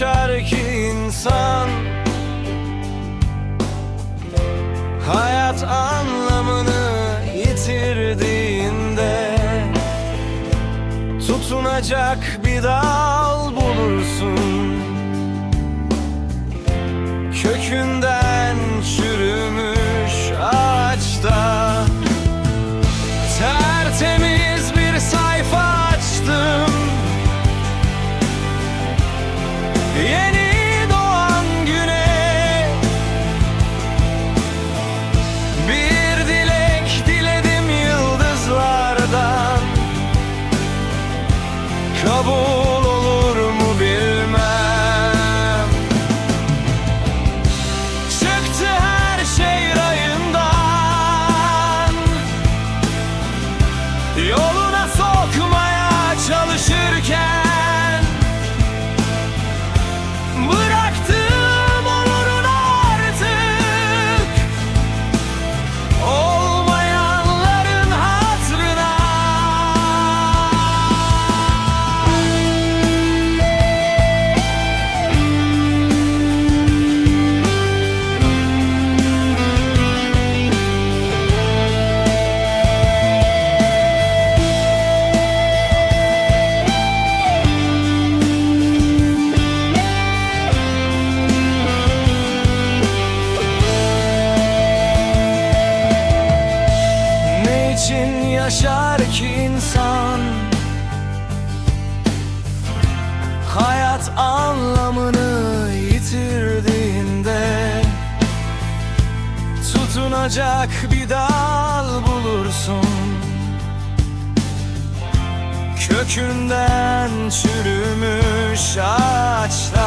yaşar ki insan. Hayat anlamını yitirdiğinde Tutunacak bir dal bulursun. Kökünden be yaşar ki insan. Hayat anlamını yitirdiğinde Tutunacak bir dal bulursun. Kökünden çürümüş ağaçlar